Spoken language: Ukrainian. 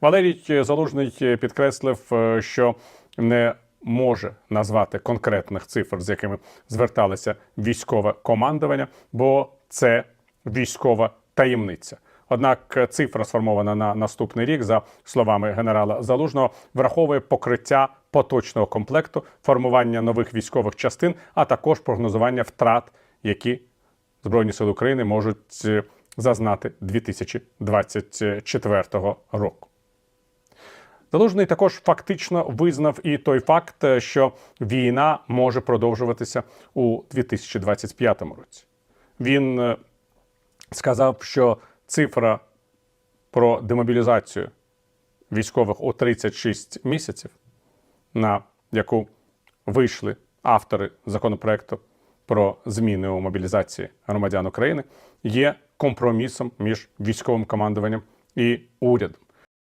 Валерій Залужний підкреслив, е, що не може назвати конкретних цифр, з якими зверталося військове командування, бо це військова таємниця. Однак цифра сформована на наступний рік, за словами генерала Залужного, враховує покриття поточного комплекту, формування нових військових частин, а також прогнозування втрат, які Збройні сили України можуть е, зазнати 2024 року. Залужний також фактично визнав і той факт, е, що війна може продовжуватися у 2025 році. Він е, сказав, що цифра про демобілізацію військових у 36 місяців, на яку вийшли автори законопроекту про зміни у мобілізації громадян України, є компромісом між військовим командуванням і урядом.